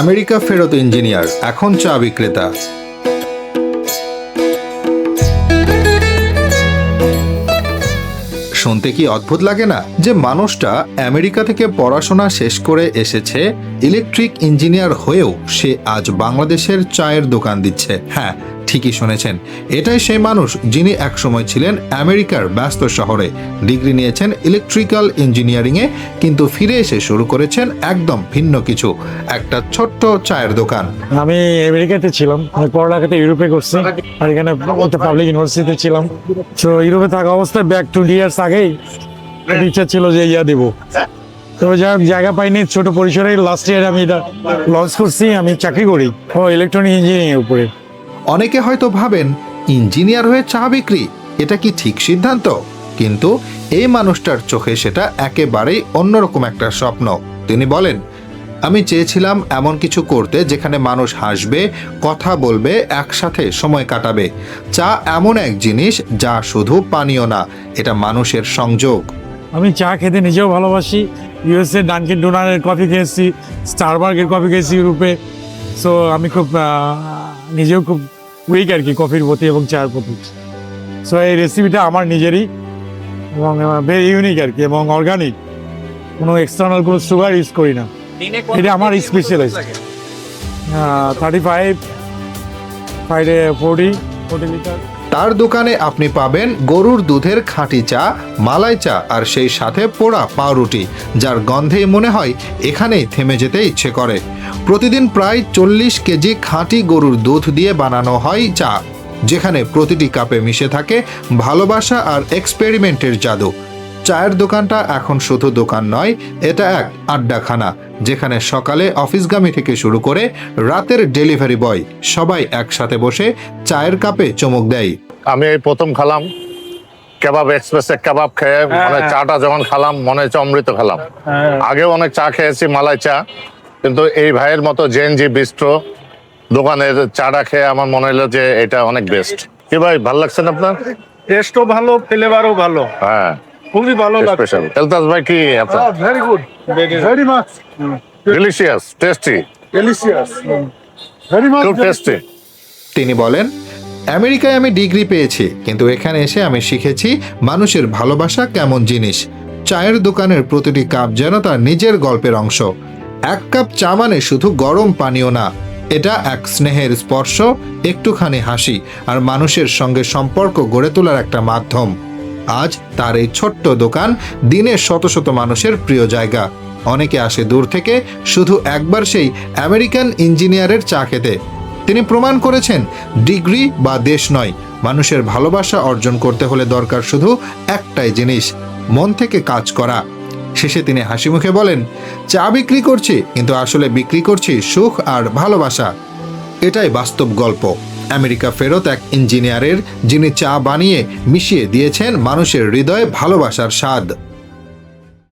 America ফেরত engineer, এখন চা বিক্রেতা। শুনতে কি অদ্ভুত লাগে না যে মানুষটা আমেরিকা থেকে পড়াশোনা শেষ করে এসেছে, ইলেকট্রিক ইঞ্জিনিয়ার হয়েও সে আজ বাংলাদেশের চায়ের দোকান দিচ্ছে? হ্যাঁ ঠিকই শুনেছেন। এটাই সেই মানুষ যিনি একসময় ছিলেন আমেরিকার ব্যস্ত শহরে। ডিগ্রি নিয়েছেন ইলেকট্রিক্যাল ইঞ্জিনিয়ারিংয়ে কিন্তু ফিরে এসে শুরু করেছেন একদম ভিন্ন কিছু একটা ছোট্ট চায়ের দোকান। আমি আমেরিকাতে ছিলাম আমি পড়ালেখাতে ইউরোপে করছি আর এখানে পাবলিক ইউনিভার্সিটিতে ছিলাম। তো ইউরোপে থাকা অবস্থায় ব্যাক টু ইয়ার্স আগেই ইচ্ছা ছিল যে ইয়া দিব। তো যা জায়গা পাইনি ছোট পরিসরে লাস্ট ইয়ার আমি এটা লঞ্চ করছি আমি চাকরি করি। ও ইলেকট্রনিক ইঞ্জিনিয়ারিং এর উপরে। অনেকে হয়তো ভাবেন, ইঞ্জিনিয়ার হয়ে চা বিক্রি, এটা কি ঠিক সিদ্ধান্ত? কিন্তু এই মানুষটার চোখে সেটা একেবারেই অন্যরকম একটা স্বপ্ন। তিনি বলেন, আমি চেয়েছিলাম এমন কিছু করতে যেখানে মানুষ হাসবে, কথা বলবে, একসাথে সময় কাটাবে। চা এমন এক জিনিস যা শুধু পানীয় না, এটা মানুষের সংযোগ। আমি চা খেতে নিজেও ভালোবাসি। ইউএসএ ডানকিন ডোনারের কফি খেয়েছি স্টারবার্গের কফি খেয়েছি ইউরোপে সো আমি খুব নিজেও খুব উইক আর কি কফির প্রতি এবং চায়ের প্রতি। সো এই রেসিপিটা আমার নিজেরই এবং ভেরি ইউনিক আর কি এবং অর্গানিক কোনো এক্সটার্নাল কোনো সুগার ইউজ করি না। এটা আমার specialise thirty five five forty forty litre তার দোকানে আপনি পাবেন গরুর দুধের খাঁটি চা, মালাই চা আর সেই সাথে পোড়া পাউরুটি, যার গন্ধেই মনে হয় এখানেই থেমে যেতে ইচ্ছে করে। প্রতিদিন প্রায় চল্লিশ কেজি খাঁটি গরুর দুধ দিয়ে বানানো হয় চা, যেখানে প্রতিটি কাপে মিশে থাকে ভালোবাসা আর এক্সপেরিমেন্টের জাদু। চায়ের দোকানটা এখন শুধু দোকান নয় এটা এক আড্ডাখানা যেখানে সকালে অফিসগামী থেকে শুরু করে রাতের ডেলিভারি বয় সবাই একসাথে বসে চায়ের কাপে চমক দেয়। আমি এই প্রথম খালাম কেবাব এক্সপ্রেসে কেবাব খেয়ে মানে চাটা যখন খালাম মনে হচ্ছে অমৃত খেলাম। আগেও অনেক চা খেয়েছি মালাই চা কিন্তু এই ভাইয়ের মতো জেএনজি বিস্ট্রো দোকানের চাটা খেয়ে আমার মনে হলো যে এটা অনেক বেস্ট কি ভাই ভালো লাগছে না আপনার? টেস্টও ভালো ফ্লেভারও ভালো। হ্যাঁ। খুবই ভালো লাগছে। স্পেশাল এলতাজ ভাই কি আপনার? Very good very much delicious tasty delicious very much খুব টেস্টি তিনি বলেন আমেরিকায় আমি ডিগ্রি পেয়েছি কিন্তু এখানে এসে আমি শিখেছি মানুষের ভালোবাসা কেমন জিনিস। চায়ের দোকানের প্রতিটি কাপ যেন তার নিজের গল্পের অংশ। এক কাপ চা মানে শুধু গরম পানীয় না এটা এক স্নেহের স্পর্শ একটুখানি হাসি আর মানুষের সঙ্গে সম্পর্ক গড়ে তোলার একটা মাধ্যম। আজ তার এই ছোট্ট দোকান দিনের শত শত মানুষের প্রিয় জায়গা। অনেকে আসে দূর থেকে শুধু একবার সেই আমেরিকান ইঞ্জিনিয়ারের চা খেতে। তিনি প্রমাণ করেছেন, ডিগ্রি বা দেশ নয়, মানুষের ভালোবাসা অর্জন করতে হলে দরকার শুধু একটাই জিনিস, মন থেকে কাজ করা। শেষে তিনি হাসি মুখে বলেন, চা বিক্রি করছি, কিন্তু আসলে বিক্রি করছি সুখ আর ভালোবাসা। এটাই বাস্তব গল্প। আমেরিকা ফেরত এক ইঞ্জিনিয়ারের যিনি চা বানিয়ে মিশিয়ে দিয়েছেন মানুষের হৃদয়ে ভালোবাসার স্বাদ।